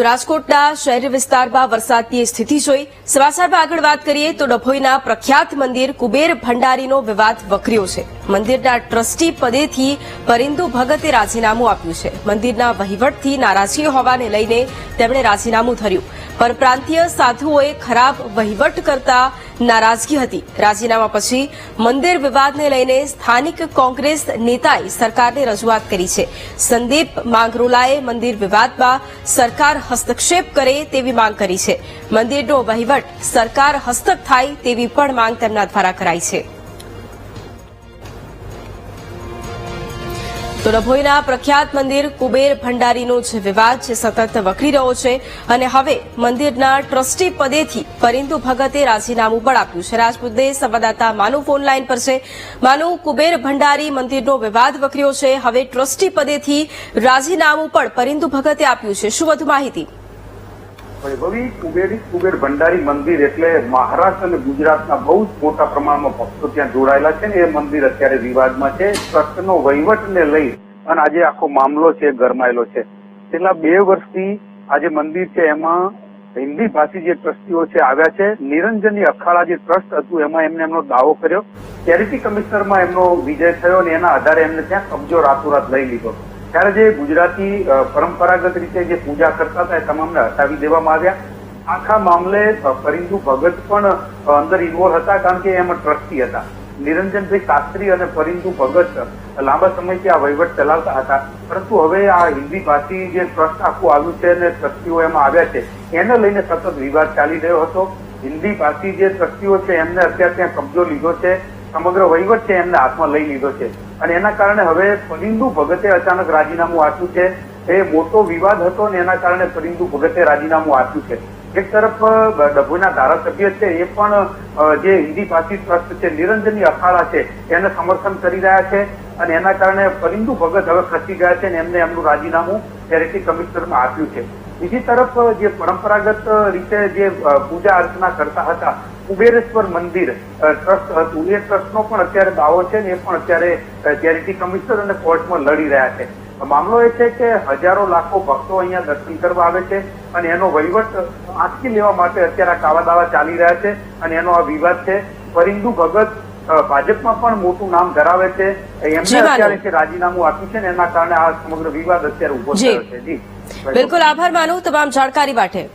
તો રાજકોટના શહેરી વિસ્તારમાં વરસાદની સ્થિતિ જોઈ સવાસારમાં આગળ વાત કરીએ તો ડભોઈના પ્રખ્યાત મંદિર કુબેર ભંડારીનો વિવાદ વકર્યો છે. મંદિરના ટ્રસ્ટી પદેથી પરિંદુ ભગતે રાજીનામું આપ્યું છે. મંદિરના વહીવટથી નારાજગી હોવાને લઈને તેમણે રાજીનામું ધર્યું. પરપ્રાંતીય સાધુઓએ ખરાબ વહીવટ કરતા નારાજગી હતી. રાજીનામા પછી મંદિર વિવાદને લઈને સ્થાનિક કોંગ્રેસ નેતાએ સરકારને રજૂઆત કરી છે. સંદીપ માંગરોલાએ મંદિર વિવાદમાં સરકાર હસ્તક્ષેપ કરે તેવી માંગ કરી છે. મંદિરનો વહીવટ સરકાર હસ્તક થાય તેવી પણ માંગ તેમના દ્વારા કરાઈ છે. તો ડભોઈના પ્રખ્યાત મંદિર કુબેર ભંડારીનો જે વિવાદ છે, સતત વકરી રહ્યો છે અને હવે મંદિરના ટ્રસ્ટી પદેથી પરિંદુ ભગતે રાજીનામું પણ આપ્યું છે. રાજપૂતે સંવાદદાતા માનુ ફોન લાઈન પર છે. માનુ, કુબેર ભંડારી મંદિરનો વિવાદ વકર્યો છે. હવે ટ્રસ્ટી પદેથી રાજીનામું પણ પરિંદુ ભગતે આપ્યું છે. શું વધુ માહિતી? વૈભવી કુબેરી, કુબેર ભંડારી મંદિર એટલે મહારાષ્ટ્ર અને ગુજરાતના બહુ જ મોટા પ્રમાણમાં ભક્તો ત્યાં જોડાયેલા છે ને એ મંદિર અત્યારે વિવાદમાં છે. ટ્રસ્ટનો વહીવટને લઈ અને આજે આખો મામલો છે, ગરમાયેલો છે. છેલ્લા બે વર્ષથી આ જે મંદિર છે, એમાં હિન્દી ભાષી જે ટ્રસ્ટીઓ છે આવ્યા છે. નિરંજની અખાડા જે ટ્રસ્ટ હતું, એમાં એમને એમનો દાવો કર્યો. ચેરિટી કમિશનરમાં એમનો વિજય થયો અને એના આધારે એમને ત્યાં કબજો રાતોરાત લઈ લીધો. ત્યારે જે ગુજરાતી પરંપરાગત રીતે જે પૂજા કરતા હતા એ તમામને હટાવી દેવામાં આવ્યા. આખા મામલે પરિંદુ ભગત પણ અંદર ઇન્વોલ્વ હતા કારણ કે એમાં ટ્રસ્ટી હતા. નિરંજનભાઈ શાસ્ત્રી અને પરિંદુ ભગત લાંબા સમયથી આ વહીવટ ચલાવતા હતા. પરંતુ હવે આ હિન્દી ભાષી જે ટ્રસ્ટ આખું આવ્યું છે અને ટ્રસ્ટીઓ એમાં આવ્યા છે, એને લઈને સતત વિવાદ ચાલી રહ્યો હતો. હિન્દી ભાષી જે ટ્રસ્ટીઓ છે, એમને અત્યારે ત્યાં કબજો લીધો છે. સમગ્ર વહીવટ છે એમને હાથમાં લઈ લીધો છે. અને એના કારણે હવે પરિંદુ ભગતે અચાનક રાજીનામું આપ્યું છે. એ મોટો વિવાદ હતો ને એના કારણે પરિંદુ ભગતે રાજીનામું આપ્યું છે. એક તરફ ડભોઈના ધારાસભ્ય છે, એ પણ જે હિન્દી ભાષી ટ્રસ્ટ છે નિરંજની અખાડા છે, એને સમર્થન કરી રહ્યા છે. અને એના કારણે પરિંદુ ભગત હવે ખસી ગયા છે અને એમને એમનું રાજીનામું ચેરિટી કમિશનરમાં આપ્યું છે. બીજી તરફ, જે પરંપરાગત રીતે જે પૂજા અર્ચના કરતા હતા, કુબેરેશ્વર મંદિર ટ્રસ્ટ હતું. એ ટ્રસ્ટનો પણ અત્યારે દાવો છે ને એ પણ અત્યારે ચેરિટી કમિશનર અને કોર્ટમાં લડી રહ્યા છે. મામલો એ છે કે હજારો લાખો ભક્તો અહીંયા દર્શન કરવા આવે છે અને એનો વહીવટ આંચકી લેવા માટે અત્યારે આ કાવા દાવા ચાલી રહ્યા છે અને એનો આ વિવાદ છે. પરિંદુ ભગત ભાજપમાં પણ મોટું નામ ધરાવે છે. એમને અત્યારે જે રાજીનામું આપ્યું છે ને એના કારણે આ સમગ્ર વિવાદ અત્યારે ઊભો થયો છે. જી. બિલકુલ આભાર માનું તમામ જાણકારી માટે.